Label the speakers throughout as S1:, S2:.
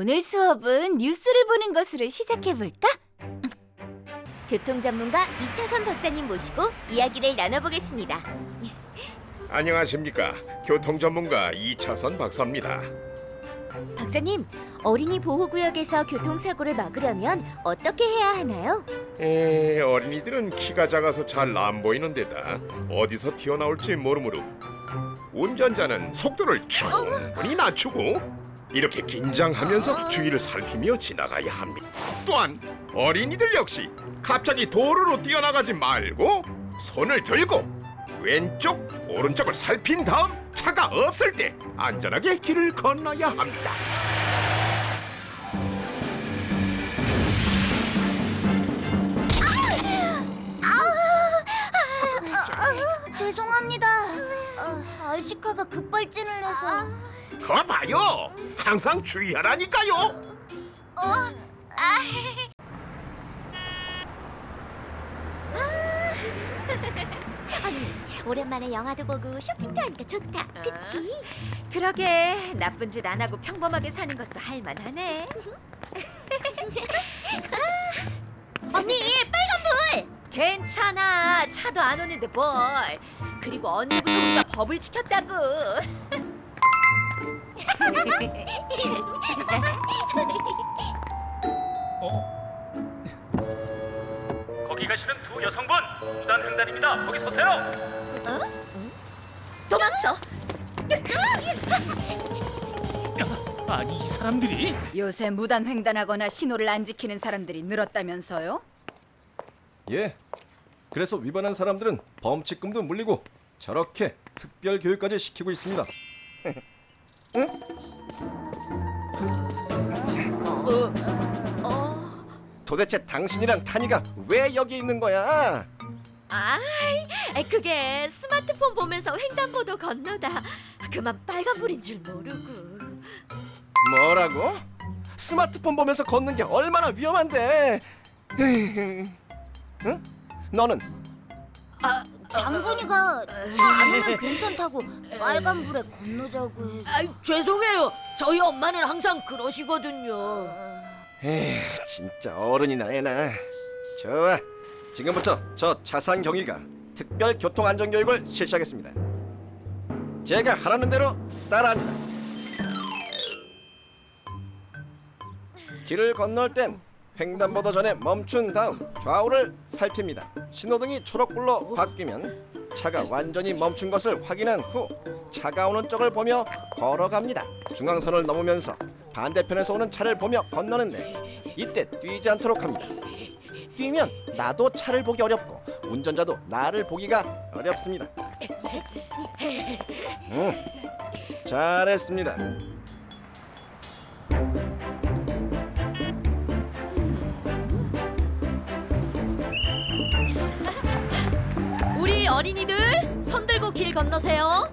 S1: 오늘 수업은 뉴스를 보는 것으로 시작해 볼까? 교통 전문가 이차선 박사님 모시고 이야기를 나눠보겠습니다.
S2: 안녕하십니까 교통 전문가 이차선 박사입니다.
S1: 박사님, 어린이 보호구역에서 교통사고를 막으려면 어떻게 해야 하나요?
S2: 에, 어린이들은 키가 작아서 잘 안 보이는 데다 어디서 튀어나올지 모르므로 운전자는 속도를 충분히 낮추고 이렇게 긴장하면서 주위를 살피며 지나가야 합니다. 또한 어린이들 역시 갑자기 도로로 뛰어나가지 말고 손을 들고 왼쪽 오른쪽을 살핀 다음 차가 없을 때 안전하게 길을 건너야 합니다.
S3: 죄송합니다. 어, 알시카가 급발진을 해서.
S2: 거 봐요. 항상 주의하라니까요.
S3: 오랜만에 영화도 보고 쇼핑도 하니까 좋다. 그치?
S1: 그러게 나쁜 짓 안 하고 평범하게 사는 것도 할만하네.
S3: 언니 빨간 불.
S1: 괜찮아, 차도 안 오는데 뭘. 그리고 언니부터 우리가 법을 지켰다고.
S4: 거기 가시는 두 여성분 무단 횡단입니다. 거기 서세요.
S1: 도망쳐.
S4: 아니 이 사람들이
S5: 요새 무단 횡단하거나 신호를 안 지키는 사람들이 늘었다면서요?
S6: 예. 그래서 위반한 사람들은 범칙금도 물리고 저렇게 특별 교육까지 시키고 있습니다. 도대체 당신이랑 타니가 왜 여기 있는 거야?
S1: 아이, 그게 스마트폰 보면서 횡단보도 건너다. 그만 빨간불인 줄 모르고.
S6: 뭐라고? 스마트폰 보면서 걷는 게 얼마나 위험한데? 응? 너는
S3: 장군이가 차 안 오면 괜찮다고 빨간불에 건너자고 해서.
S1: 아, 죄송해요. 저희 엄마는 항상 그러시거든요.
S6: 에휴, 진짜 어른이나 애나. 좋아. 지금부터 저 차상 경위가 특별 교통 안전 교육을 실시하겠습니다. 제가 하라는 대로 따라합니다. 길을 건널 땐 횡단보도 전에 멈춘 다음 좌우를 살핍니다. 신호등이 초록불로 바뀌면 차가 완전히 멈춘 것을 확인한 후 차가 오는 쪽을 보며 걸어갑니다. 중앙선을 넘으면서 반대편에서 오는 차를 보며 건너는데 이때 뛰지 않도록 합니다. 뛰면 나도 차를 보기 어렵고 운전자도 나를 보기가 어렵습니다. 음, 잘했습니다.
S1: 어린이들 손 들고 길 건너세요.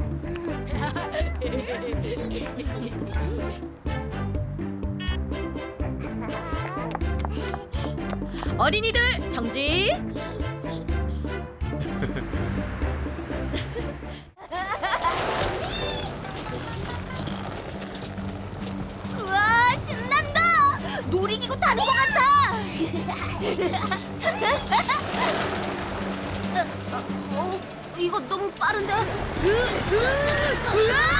S1: 어린이들 정지.
S3: 우와 신난다. 놀이기구 타는 것 같아. 어, 어, 이거 너무 빠른데?
S4: 지금이야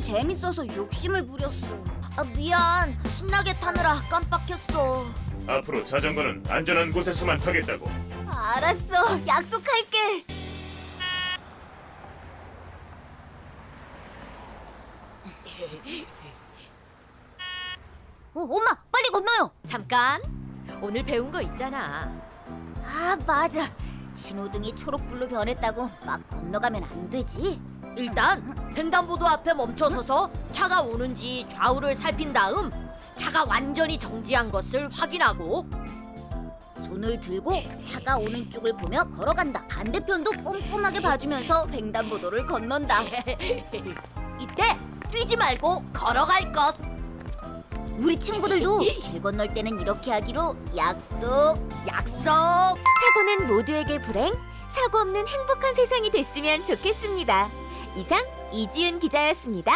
S3: 너무 재밌어서 욕심을 부렸어. 아, 미안. 신나게 타느라 깜빡했어.
S4: 앞으로 자전거는 안전한 곳에서만 타겠다고.
S3: 알았어. 약속할게. 어, 엄마, 빨리 건너요.
S1: 잠깐. 오늘 배운 거 있잖아.
S3: 아, 맞아. 신호등이 초록불로 변했다고 막 건너가면 안 되지.
S7: 일단 횡단보도 앞에 멈춰서서 차가 오는지 좌우를 살핀 다음 차가 완전히 정지한 것을 확인하고 손을 들고 차가 오는 쪽을 보며 걸어간다. 반대편도 꼼꼼하게 봐주면서 횡단보도를 건넌다. 이때 뛰지 말고 걸어갈 것. 우리 친구들도 길 건널 때는 이렇게 하기로 약속, 약속.
S8: 사고는 모두에게 불행, 사고 없는 행복한 세상이 됐으면 좋겠습니다. 이상 이지은 기자였습니다.